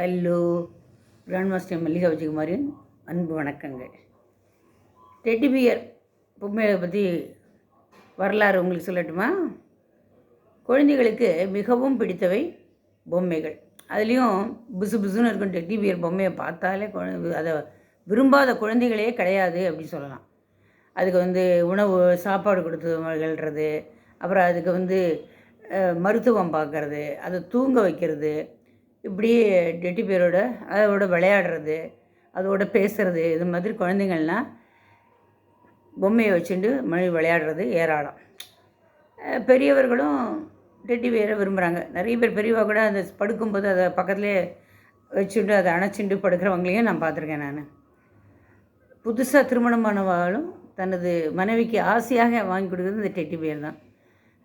Hello grandmaster Mallika விஜயகுமாரின் அன்பு வணக்கங்கள். டெட்டி பியர் பொம்மையை பற்றி வரலாறு உங்களுக்கு சொல்லட்டுமா? குழந்தைகளுக்கு மிகவும் பிடித்தவை பொம்மைகள். அதுலேயும் புசு புசுன்னு இருக்கும் டெட்டி பியர் பொம்மையை பார்த்தாலே குழந்தை அதை விரும்பாத குழந்தைகளே கிடையாது அப்படின்னு சொல்லலாம். அதுக்கு வந்து உணவு சாப்பாடு கொடுத்து மகிழ்கிறது அப்புறம் அதுக்கு வந்து மருத்துவம் பார்க்கறது அதை தூங்க வைக்கிறது இப்படி டெட்டி பேரோட அதோட விளையாடுறது அதோட பேசுகிறது இது மாதிரி குழந்தைங்கள்லாம் பொம்மையை வச்சுட்டு மணி விளையாடுறது ஏராளம். பெரியவர்களும் டெட்டி பேரை விரும்புகிறாங்க நிறைய பேர் பெரியவா கூட அந்த படுக்கும்போது அதை பக்கத்துலேயே வச்சுட்டு அதை அணைச்சிட்டு படுக்கிறவங்களையும் நான் பார்த்துருக்கேன் நான். புதுசாக திருமணமானவாலும் தனது மனைவிக்கு ஆசையாக வாங்கி கொடுக்குறது இந்த டெட்டி பியர் தான்.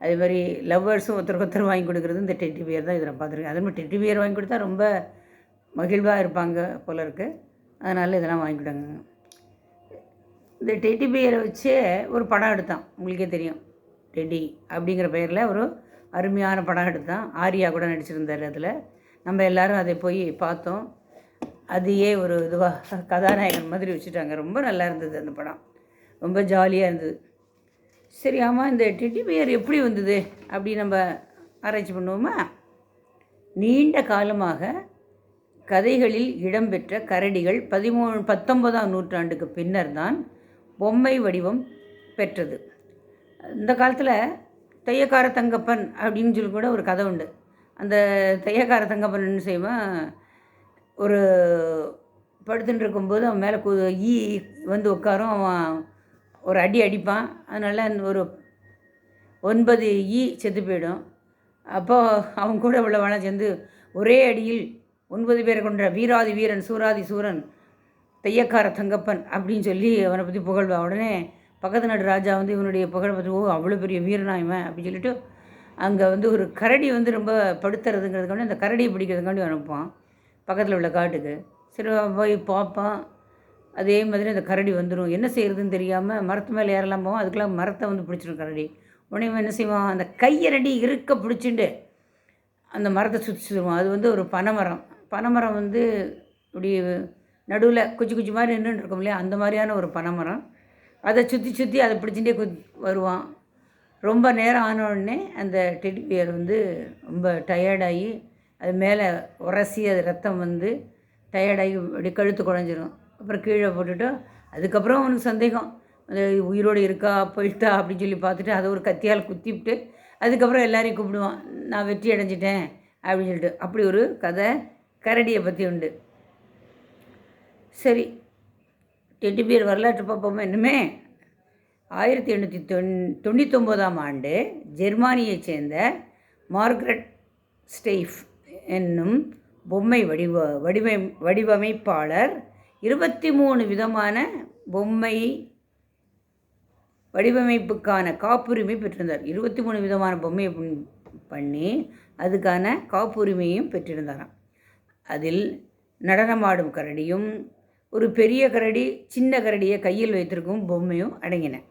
அதே மாதிரி லவ்வர்ஸும் ஒருத்தருக்கு ஒருத்தர் வாங்கி கொடுக்குறது இந்த டெட்டி பியர் தான் இதில் பார்த்துருக்கேன். அதே மாதிரி டெட்டி பியர் வாங்கி கொடுத்தா ரொம்ப மகிழ்வாக இருப்பாங்க போல இருக்குது அதனால் இதெல்லாம் வாங்கி கொடுங்க. இந்த டெட்டி பியரை வச்சே ஒரு படம் எடுத்தான். உங்களுக்கே தெரியும். டெடி அப்படிங்கிற பெயரில் ஒரு அருமையான படம் எடுத்தான். ஆரியா கூட நடிச்சிருந்தார் அதில். நம்ம எல்லாரும் அதை போய் பார்த்தோம். அதையே ஒரு இதுவாக கதாநாயகன் மாதிரி வச்சுட்டாங்க. ரொம்ப நல்லா இருந்தது அந்த படம். ரொம்ப ஜாலியாக இருந்தது. சரி ஆமாம் இந்த டெட்டி பியர் எப்படி வந்தது? அப்படி நம்ம ஆராய்ச்சி பண்ணுவோமா? நீண்ட காலமாக கதைகளில் இடம்பெற்ற கரடிகள் பதிமூணு பத்தொன்பதாம் நூற்றாண்டுக்கு பின்னர் தான் பொம்மை வடிவம் பெற்றது. இந்த காலத்தில் தையக்கார தங்கப்பன் அப்படின்னு சொல்லி கூட ஒரு கதை உண்டு. அந்த தையக்கார தங்கப்பன் என்ன செய்வான்? ஒரு படுத்துட்டு இருக்கும்போது அவன் மேலே ஈ வந்து உட்காரும். அவன் ஒரு அடி அடிப்பான். அதனால் அந்த ஒரு ஒன்பது ஈ செத்து போயிடும். அப்போ அவன் கூட உள்ளவன சேர்ந்து ஒரே அடியில் ஒன்பது பேரை கொண்ட வீராதி வீரன் சூராதி சூரன் தையக்கார தங்கப்பன் அப்படின்னு சொல்லி அவனை பற்றி புகழ்வா. உடனே பக்கத்து நாடு ராஜா வந்து இவனுடைய புகழை பற்றி ஓ அவ்வளோ பெரிய வீரனா இவன்? அப்படின்னு சொல்லிட்டு அங்கே வந்து ஒரு கரடி வந்து ரொம்ப படுத்துறதுங்கிறதுக்காண்டி அந்த கரடியை பிடிக்கிறதுக்காண்டி அனுப்பான் பக்கத்தில் உள்ள காட்டுக்கு. சரி போய் பார்ப்பான். அதே மாதிரி அந்த கரடி வந்துடும் என்ன செய்கிறதுன்னு தெரியாமல் மரத்து மேலே ஏறலாம் போவோம். அதுக்கெல்லாம் மரத்தை வந்து பிடிச்சிடும் கரடி. உடனே என்ன செய்வான்? அந்த கையரடி இருக்க பிடிச்சிட்டு அந்த மரத்தை சுற்றி அது வந்து ஒரு பனைமரம். பனைமரம் வந்து இப்படி நடுவில் குச்சி குச்சி மாதிரி நின்றுட்டு இருக்கும் இல்லையா? அந்த மாதிரியான ஒரு பனைமரம். அதை சுற்றி சுற்றி அதை பிடிச்சிட்டே கு வருவான். ரொம்ப நேரம் ஆன உடனே அந்த டெடி பியர் வந்து ரொம்ப டயர்டாகி அது மேலே உரசி அது ரத்தம் வந்து டயர்டாகி அப்படி கழுத்து குழஞ்சிரும். அப்புறம் கீழே போட்டுட்டு அதுக்கப்புறம் அவனுக்கு சந்தேகம். அது உயிரோடு இருக்கா போயிட்டா அப்படின்னு சொல்லி பார்த்துட்டு அதை ஒரு கத்தியால் குத்திவிட்டு அதுக்கப்புறம் எல்லாரையும் கூப்பிடுவான். நான் வெற்றி அடைஞ்சிட்டேன் அப்படின்னு சொல்லிட்டு. அப்படி ஒரு கதை கரடியை பற்றி உண்டு. சரி. டெட்டி பியர் வரலாற்று பார்ப்போமா இன்னுமே? ஆயிரத்தி எண்ணூற்றி தொண் தொண்ணூத்தொம்போதாம் ஆண்டு ஜெர்மானியைச் சேர்ந்த மார்க்ரெட் ஸ்டெய்ஃப் என்னும் பொம்மை வடிவ வடிவமை வடிவமைப்பாளர் இருபத்தி மூணு விதமான பொம்மை வடிவமைப்புக்கான காப்புரிமை பெற்றிருந்தார். இருபத்தி மூணு விதமான பொம்மையை பண்- பண்ணி அதுக்கான காப்புரிமையும் பெற்றிருந்தாராம். அதில் நடனமாடும் கரடியும் ஒரு பெரிய கரடி சின்ன கரடியை கையில் வைத்திருக்கும் பொம்மையும் அடங்கின.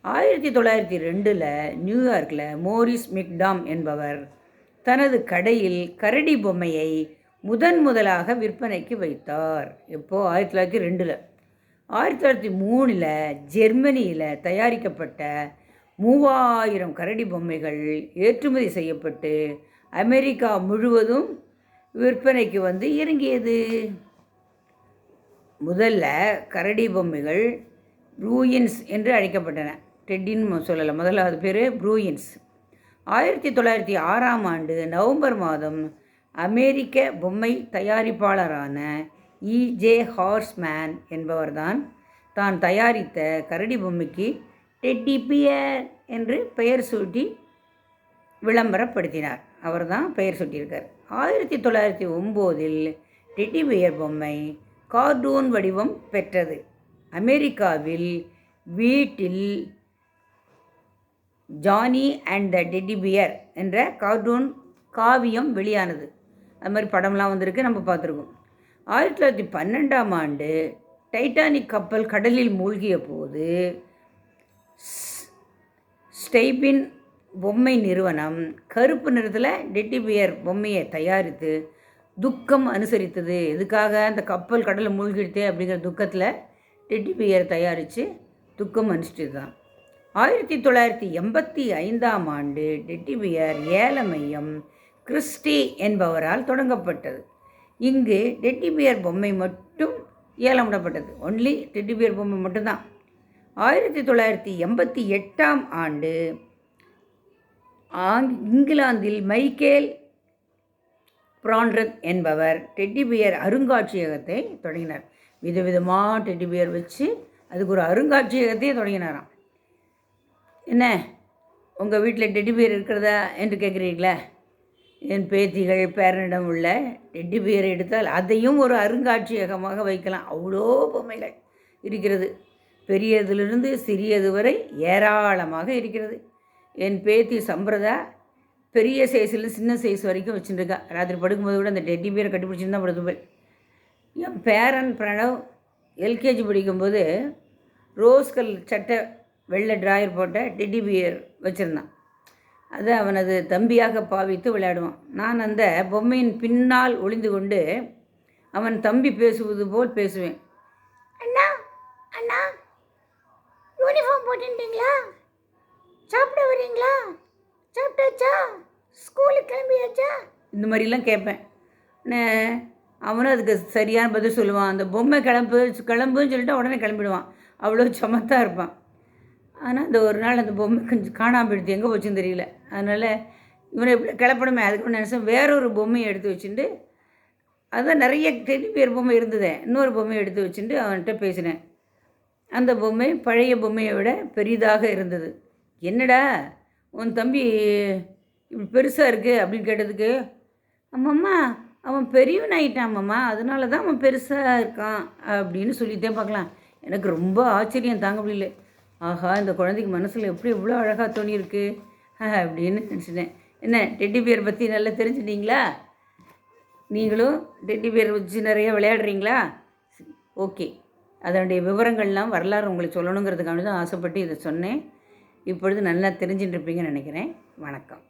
ஆயிரத்தி தொள்ளாயிரத்தி ரெண்டில் நியூயார்க்கில் மோரிஸ் மிக்டாம் என்பவர் தனது கடையில் கரடி பொம்மையை முதன் முதலாக விற்பனைக்கு வைத்தார். எப்போ? ஆயிரத்தி தொள்ளாயிரத்தி ரெண்டில். ஆயிரத்தி தொள்ளாயிரத்தி மூணில் ஜெர்மனியில் தயாரிக்கப்பட்ட மூவாயிரம் கரடி பொம்மைகள் ஏற்றுமதி செய்யப்பட்டு அமெரிக்கா முழுவதும் விற்பனைக்கு வந்து இறங்கியது. முதல்ல கரடி பொம்மைகள் ப்ரூயின்ஸ் என்று அழைக்கப்பட்டன. டெட்டின்னு சொல்லலை முதல்ல அது பேர் ப்ரூயின்ஸ். ஆயிரத்தி தொள்ளாயிரத்தி ஆறாம் ஆண்டு நவம்பர் மாதம் அமெரிக்க பொம்மை தயாரிப்பாளரான இஜே ஹார்ஸ்மேன் என்பவர்தான் தான் தயாரித்த கரடி பொம்மைக்கு டெட்டி பியர் என்று பெயர் சூட்டி விளம்பரப்படுத்தினார். அவர் தான் பெயர் சூட்டியிருக்கார். ஆயிரத்தி தொள்ளாயிரத்தி ஒம்போதில் டெட்டி பியர் பொம்மை கார்டூன் வடிவம் பெற்றது. அமெரிக்காவில் வீட்டில் Johnny and the teddy bear என்ற கார்டூன் காவியம் வெளியானது. அது மாதிரி படம்லாம் வந்திருக்கு நம்ம பார்த்துருக்கோம். ஆயிரத்தி தொள்ளாயிரத்தி பன்னெண்டாம் ஆண்டு டைட்டானிக் கப்பல் கடலில் மூழ்கிய போது ஸ்டெய்பின் பொம்மை நிறுவனம் கருப்பு நிறத்தில் டெட்டி பியர் பொம்மையை தயாரித்து துக்கம் அனுசரித்தது. எதுக்காக அந்த கப்பல் கடலில் மூழ்கிடுது அப்படிங்கிற துக்கத்தில் டெட்டி பியர் தயாரித்து துக்கம் அனுஷ்டிது தான். ஆயிரத்தி தொள்ளாயிரத்தி எண்பத்தி ஐந்தாம் ஆண்டு டெட்டி பியர் ஏல மையம் கிறிஸ்டி என்பவரால் தொடங்கப்பட்டது. இங்கு டெட்டிபியர் பொம்மை மட்டும் ஏலமிடப்பட்டது. ஒன்லி டெட்டிபியர் பொம்மை மட்டும்தான். ஆயிரத்தி தொள்ளாயிரத்தி எண்பத்தி எட்டாம் ஆண்டு ஆங் இங்கிலாந்தில் மைக்கேல் பிரான்ரத் என்பவர் டெட்டிபியர் அருங்காட்சியகத்தை தொடங்கினார். விதவிதமாக டெட்டிபியர் வச்சு அதுக்கு ஒரு அருங்காட்சியகத்தையே தொடங்கினாராம். என்ன? உங்கள் வீட்டில் டெட்டி பியர் இருக்கிறதா என்று கேட்குறீங்களா என் பேத்திகள் பேரனிடம் உள்ள டெட்டி பியரை எடுத்தால் அதையும் ஒரு அருங்காட்சியகமாக வைக்கலாம். அவ்வளோ பொம்மைகள் இருக்கிறது. பெரியதிலிருந்து சிறியது வரை ஏராளமாக இருக்கிறது. என் பேத்தி சம்பிரதா பெரிய சைஸில் சின்ன சைஸ் வரைக்கும் வச்சுருக்கா. ராத்திரி படுக்கும்போது கூட அந்த டெட்டி பியரை கட்டிப்பிடிச்சிருந்தா படுத்துப்பேன் என் பேரன் பிரணவ் எல்கேஜி படிக்கும்போது ரோஸ் கல் சட்டை வெள்ளை ட்ராயர் போட்ட டெட்டி பியர் வச்சுருந்தான். அதை அவனது தம்பியாக பாவித்து விளையாடுவான். நான் அந்த பொம்மையின் பின்னால் ஒளிந்து கொண்டு அவன் தம்பி பேசுவது போல் பேசுவேன். அண்ணா அண்ணா யூனிஃபார்ம் போட்டுட்டீங்களா? சாப்பிட வரீங்களா? சாப்பிட்டாச்சா? ஸ்கூலுக்கு கிளம்பியாச்சா? இந்த மாதிரிலாம் கேட்பேன். அவனும் அதுக்கு சரியான பதில் சொல்லுவான். அந்த பொம்மை கிளம்பு கிளம்புன்னு சொல்லிட்டு உடனே கிளம்பிடுவான். அவ்வளோ சமத்தாக இருப்பான். ஆனால் அந்த ஒரு நாள் அந்த பொம்மை கொஞ்சம் காணாமல் போயிடுது. எங்கே போச்சுன்னு தெரியல. அதனால் இவனை எப்படி கிளப்பணுமே அதுக்கு நினச்சேன் வேறொரு பொம்மையை எடுத்து வச்சுட்டு அதுதான் நிறைய டெடி பேர் பொம்மை இருந்ததே இன்னொரு பொம்மையை எடுத்து வச்சுட்டு அவன்கிட்ட பேசினேன். அந்த பொம்மை பழைய பொம்மையை விட பெரிதாக இருந்தது. என்னடா உன் தம்பி இப்படி பெருசாக இருக்குது அப்படின்னு கேட்டதுக்கு அம்மம்மா அவன் பெரியவன் ஆயிட்டான் அம்மம்மா அதனால தான் அவன் பெருசாக இருக்கான் அப்படின்னு சொல்லிட்டே பார்க்கலாம். எனக்கு ரொம்ப ஆச்சரியம் தாங்க முடியல. ஆஹா இந்த குழந்தைக்கு மனசில் எப்படி எவ்வளோ அழகாக தோணியிருக்கு. அப்படின்னு நினச்சிட்டேன். என்ன டெட்டி பியர் பற்றி நல்லா தெரிஞ்சுட்டீங்களா? நீங்களும் டெட்டி பியர் வச்சு நிறைய விளையாடுறீங்களா? ஓகே. அதனுடைய விவரங்கள்லாம் வரலாறு உங்களுக்கு சொல்லணுங்கிறதுக்காக தான் ஆசைப்பட்டு இதை சொன்னேன். இப்பொழுது நல்லா தெரிஞ்சுட்டு இருப்பீங்கன்னு நினைக்கிறேன். வணக்கம்.